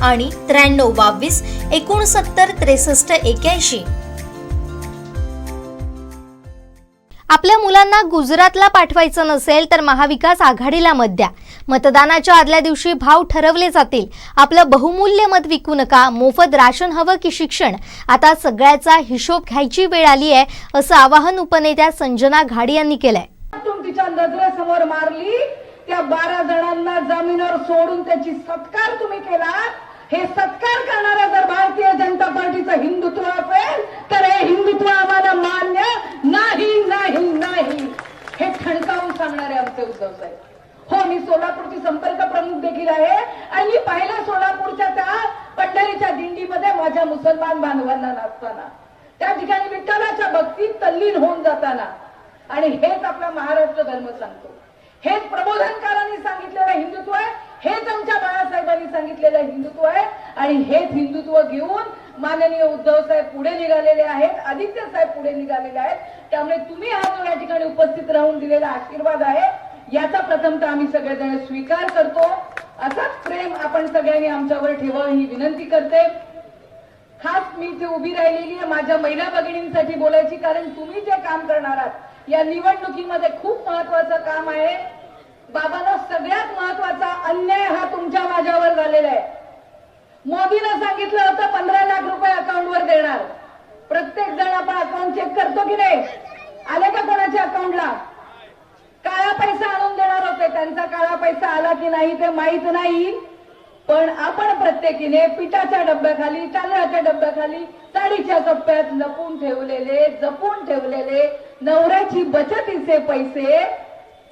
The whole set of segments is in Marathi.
आणि त्र्याण्णव बावीस एकोणसत्तर त्रेसष्ट एक्याऐंशी. आपल्या मुलांना गुजरातला पाठवायचं नसेल तर महाविकास आघाडीला मत द्या. मतदानाच्या आदल्या दिवशी भाव ठरवले जातील. आपलं बहुमूल्य मत विकू नका मोफत राशन हवं की शिक्षण? आता सगळ्याचा हिशोब घ्यायची वेळ आली आहे असं आवाहन उपनेत्या संजना घाडी यांनी केलंय. तुम तिच्या नजरेसमोर मारली. त्या बारा जणांना जमिनीवर सोडून त्याची सत्कार तुम्ही केला. हे सत्कार करणारा जर भारतीय जनता पार्टीचं हिंदुत्व असेल तर हे हिंदुत्व आम्हाला मान्य नाही नाही नाही. हे ठणकावून सांगणारे आमचे उद्धव साहेब. हो मी सोलापूरची संपर्क प्रमुख देखील आहे आणि मी पाहिलं सोलापूरच्या त्या पंढरीच्या दिंडीमध्ये माझ्या मुसलमान बांधवांना नाचताना. त्या ठिकाणी विठ्ठलाच्या भक्तीत तल्लीन होऊन जाताना. आणि हेच आपला महाराष्ट्र धर्म सांगतो. हेच प्रबोधनकारांनी सांगितलेलं हिंदुत्व आहे हेच आमच्या बाळासाहेबांनी सांगितलेलं हिंदुत्व आहे आणि हेच हिंदुत्व घेऊन माननीय उद्धव साहेब पुढे निघालेले आहेत आदित्य साहेब पुढे निघालेले आहेत. त्यामुळे तुम्ही हा जो या ठिकाणी उपस्थित राहून दिलेला आशीर्वाद आहे. याचा प्रथमतः आम्ही सगळेजण स्वीकार करतो. असाच प्रेम आपण सगळ्यांनी आमच्यावर ठेवावं ही विनंती करते. खास मी इथे उभी राहिलेली आहे माझ्या महिला भगिनींसाठी बोलायची कारण तुम्ही जे काम करणार आहात या निवडणुकीमध्ये खूप महत्वाचं काम आहे. बाबांना सगळ्यात महत्त्वाचा अन्याय हा तुमच्या माझ्यावर झालेला आहे. मोदीनं सांगितलं होतं पंधरा लाख रुपये अकाउंटवर देणार. प्रत्येक जण आपण अकाउंट चेक करतो की नाही? आले का कोणाच्या अकाउंटला काळा पैसा आणून देणार होते. त्यांचा काळा पैसा आला की नाही ते माहीत नाही. पण आपण प्रत्येकीने पिठाच्या डब्याखाली तांदळाच्या डब्याखाली साडीच्या कप्प्यात लपून ठेवलेले जपून ठेवलेले नवऱ्याची बचतीचे पैसे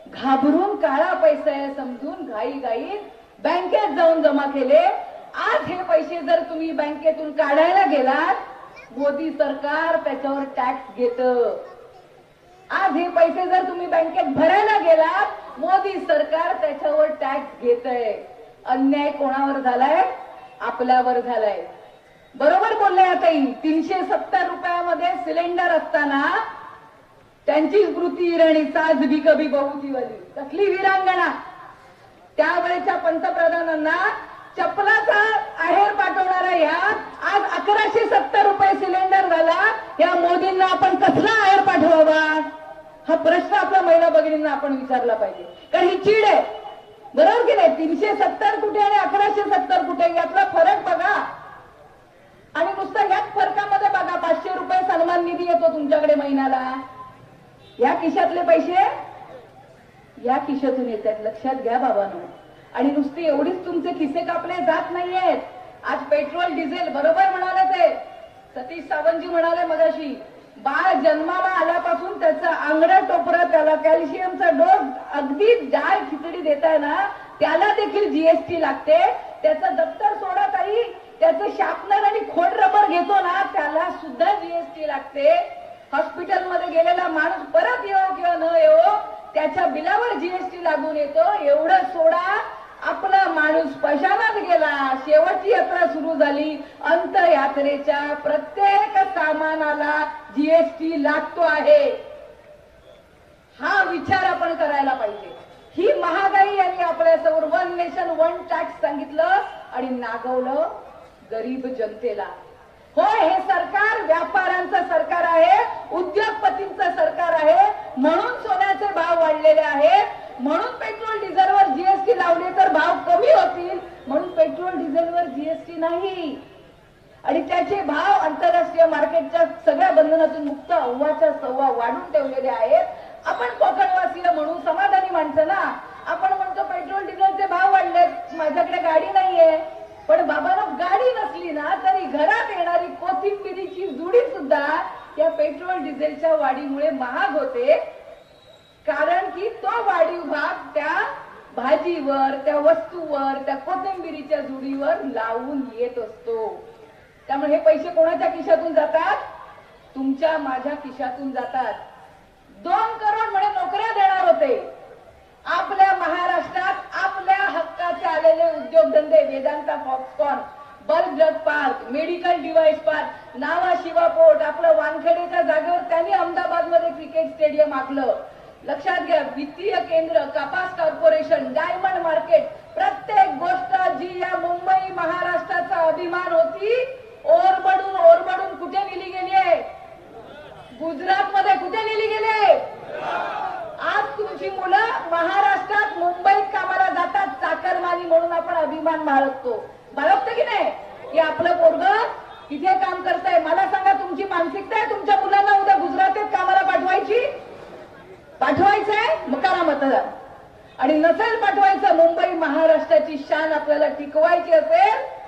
घाबरून काळा पैसा आहे समजून घाई घाई बँकेत जाऊन जमा केले. आज हे पैसे जर तुम्ही बँकेतून काढायला गेलात मोदी सरकार त्याच्यावर टॅक्स घेत. आज हे पैसे जर तुम्ही बँकेत भरायला गेलात मोदी सरकार त्याच्यावर टॅक्स घेत आहे अन्याय कोणावर झालाय? आपल्यावर झालाय. बरोबर बोलले आता तीनशे सत्तर रुपयामध्ये सिलेंडर असताना त्यांची स्मृती इराणी साज भी कभी बहुती वाली कसली विरांगणा. त्यावेळेच्या पंतप्रधानांना चपलाचा आहेर पाठवणारा ह्या आज अकराशे सत्तर रुपये सिलेंडर झाला. या मोदींना आपण कसला आहेर पाठवावा? हा प्रश्न आपल्या महिला भगिनींना आपण विचारला पाहिजे. कारण ही चीड आहे. बरोबर की नाही? तीनशे सत्तर कुठे आणि अकराशे सत्तर कुठे? यातला फरक बघा. आणि नुसतं याच फरकामध्ये बघा पाचशे रुपये सन्मान निधी येतो तुमच्याकडे महिन्याला. या खिशातले पैसे? या खिशातून येतात. लक्षात घ्या बाबानो. आणि नुसते एवढीच तुमचे खिसे कापले जात नाहीयेत. आज पेट्रोल डिझेल बरोबर म्हणाले ते. सतीश सावंतजी म्हणाले मगाशी बाळ जन्माला आल्यापासून त्याचा आंगडं टोपरं त्याला कॅल्शियमचा डोस अगदी डाळ खिचडी देताय ना त्याला देखील जीएसटी लागते. त्याचं दप्तर सोडा ताई. त्याचं शार्पनर आणि खोड रबर घेतो ना त्याला सुद्धा जीएसटी लागते. हॉस्पिटलमध्ये गेलेला माणूस परत येऊ किंवा न येवो त्याच्या बिलावर जीएसटी लागून येतो. एवढं सोडा आपला माणूस पशानात गेला. शेवटची यात्रा सुरू झाली. अंतयात्रेच्या प्रत्येक सामानाला जीएसटी लागतो आहे. हा विचार आपण करायला पाहिजे. ही महागाई यांनी आपल्यासमोर वन नेशन वन टॅक्स सांगितलं आणि नागवलं. गरीब जनतेला. होय हे सरकार व्यापाऱ्यांचं सरकार आहे उद्योगपतींचं सरकार आहे म्हणून सोन्याचे भाव वाढलेले आहेत म्हणून पेट्रोल डिझेलवर जीएसटी लावले तर भाव कमी होतील म्हणून पेट्रोल डिझेलवर जीएसटी नाही. आणि त्याचे भाव आंतरराष्ट्रीय मार्केटच्या सगळ्या बंधनातून मुक्त अव्वाच्या सव्वा वाढून ठेवलेले आहेत. आपण कोकणवासीय म्हणून समाधानी माणसं ना? आपण म्हणतो पेट्रोल डिझेलचे भाव वाढलेत माझ्याकडे गाडी नाहीये पण बाबांना गाडी नसली ना तरी घरात येणारी कोथिंबिरीची जुडी सुद्धा या पेट्रोल डिझेलच्या वाढीमुळे महाग होते. कारण की तो वाढीव भाग त्या भाजीवर त्या वस्तूवर त्या कोथिंबिरीच्या जुडीवर लावून येत असतो. त्यामुळे हे पैसे कोणाच्या खिशातून जातात? तुमच्या माझ्या खिशातून जातात. दोन करोड म्हणे नोकऱ्या देणार होते. आपल्या महाराष्ट्रात आपल्या हक्काचे आलेले उद्योगधंदे Vedanta Foxconn bulk drug park medical device park Nhava Sheva port आपलं वानखेडेच्या जागेवर त्यांनी अहमदाबादमध्ये क्रिकेट स्टेडियम आखलं. लक्षात घ्या वित्तीय केंद्र कपास कॉर्पोरेशन डायमंड मार्केट प्रत्येक गोष्ट जी या मुंबई महाराष्ट्राचा अभिमान होती ओरबडून ओरबडून कुठे नेली गेली आहे? गुजरात मध्ये कुठे नेली गेली आज तुमची मुलं महाराष्ट्रात मुंबईत कामाला जातात चाकरमानी म्हणून आपण अभिमान बाळगतो. बाळगतं की नाही? की आपलं पोरग इथे काम करतंय. मला सांगा तुमची मानसिकता आहे? तुमच्या मुलांना उद्या गुजरातीत कामाला पाठवायची? पाठवायचंय? मग करा मतदान आणि नसेल पाठवायचं मुंबई महाराष्ट्राची शान आपल्याला टिकवायची असेल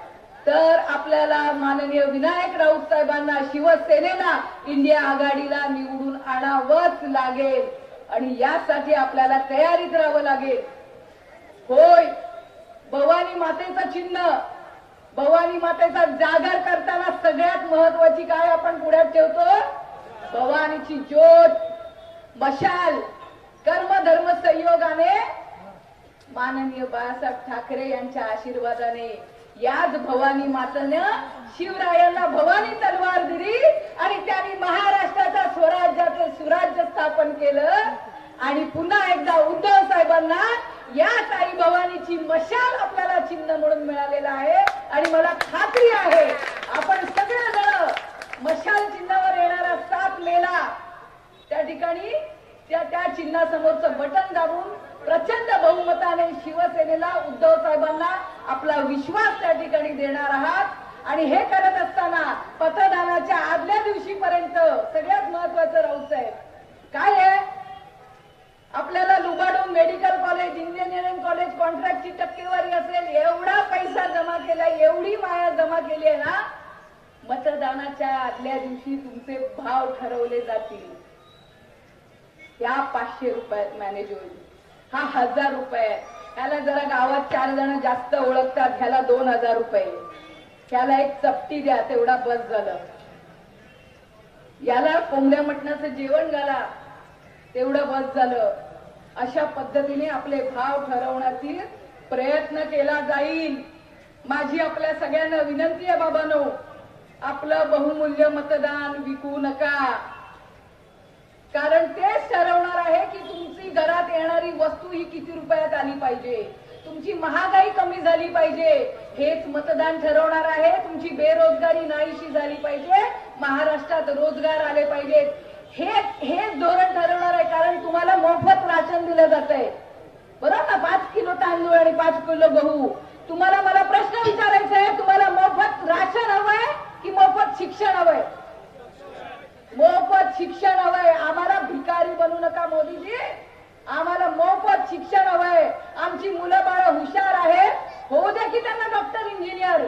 तर आपल्याला माननीय विनायक राऊत साहेबांना शिवसेनेला इंडिया आघाडीला निवडून आणावंच लागेल. आणि यासाठी आपल्याला तयारीत राहावं लागेल. होय भवानी मातेचं चिन्ह. भवानी मातेचा जागर करताना सगळ्यात महत्वाची काय आपण पुढ्यात ठेवतो? भवानीची ज्योत मशाल कर्म धर्म संयोगाने माननीय बाळासाहेब ठाकरे यांच्या आशीर्वादाने याच भवानी मातेनं शिवरायांना भवानी तलवार दिली आणि त्यांनी महाराष्ट्राच्या स्वराज्याचं सुराज्य स्थापन केलं. आणि पुन्हा एकदा उद्धव साहेबांना याच आई भवानीची मशाल आपल्याला चिन्ह म्हणून मिळालेलं आहे. आणि मला खात्री आहे आपण सगळेजण मशाल चिन्हावर येणारा सात मेला. त्या ठिकाणी त्या त्या चिन्हासमोरचं बटन दाबून प्रचंड बहुमताने शिवसेनेला उद्धव साहेबांना आपला विश्वास त्या ठिकाणी देणार आहात. आणि हे करत असताना मतदानाच्या आदल्या दिवशीपर्यंत सगळ्यात महत्वाचं राऊत साहेब काय आहे आपल्याला लुबाडून मेडिकल कॉलेज इंजिनिअरिंग कॉलेज कॉन्ट्रॅक्टची टक्केवारी असेल एवढा पैसा जमा केला एवढी माया जमा केली आहे ना मतदानाच्या आदल्या दिवशी तुमचे भाव ठरवले जातील. या पाचशे रुपयात मॅनेज होईल. हा हजार रुपये. याला जरा गावात चार जण जास्त ओळखतात ह्याला दोन हजार रुपये. ह्याला एक चपटी द्या तेवढा बस झालं. याला कोंबड्या मटणाचं जेवण घाला तेवढं बस झालं. अशा पद्धतीने आपले भाव ठरवण्यातील प्रयत्न केला जाईल. माझी आपल्या सगळ्यांना विनंती आहे बाबांनो. आपलं बहुमूल्य मतदान विकू नका. कारण तेच ठरवणार आहे की तुमची घरात येणारी वस्तू ही किती रुपयात आली पाहिजे? तुमची महागाई कमी झाली पाहिजे. हेच मतदान ठरवणार आहे. तुमची बेरोजगारी नाहीशी झाली पाहिजे. महाराष्ट्रात रोजगार आले पाहिजेत. हे हेच धोरण ठरवणार आहे कारण तुम्हाला मोफत राशन दिलं जात आहे बरोबर ना पाच किलो तांदूळ आणि पाच किलो गहू. तुम्हाला मला प्रश्न विचारायचा आहे. तुम्हाला मोफत राशन हवं आहे की मोफत शिक्षण हवंय. मोफत शिक्षण हवंय. आम्हाला भिकारी बनू नका मोदीजी. आम्हाला मोफत शिक्षण हवंय. आमची मुलं बाळ हुशार आहे होऊ द्या की त्यांना डॉक्टर इंजिनियर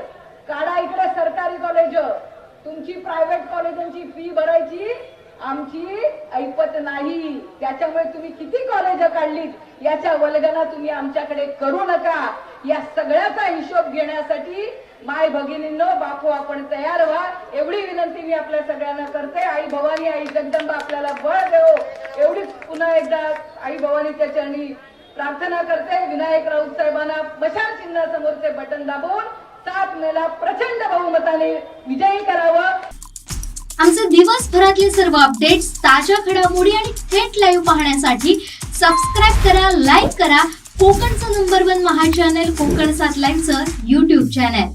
काढा इकडे सरकारी कॉलेज तुमची प्रायव्हेट कॉलेजांची फी भरायची. आमची ऐपत नाही. त्याच्यामुळे तुम्ही किती कॉलेज काढलीत? याच्या वल्गना तुम्ही आमच्याकडे करू नका. या सगळ्याचा हिशोब घेण्यासाठी माय भगिनींनो बापू आपण तयार व्हा. एवढी विनंती मी आपल्या सगळ्यांना करते. आई भवानी आई जगदंबा आपल्याला बळ देव. एवढीच पुन्हा एकदा आई भवानीच्या चरणी प्रार्थना करते. विनायक राऊत साहेबांना मशाल चिन्हासमोरचे बटन दाबून सात मेला प्रचंड बहुमताने विजयी करावं. आमचे दिवसभरातले सर्व अपडेट्स ताज्या घडामोडी आणि थेट लाईव्ह पाहण्यासाठी सबस्क्राईब करा लाईक करा. कोकणचं नंबर वन महा चॅनल कोकण सात लाईव्हचं युट्यूब चॅनल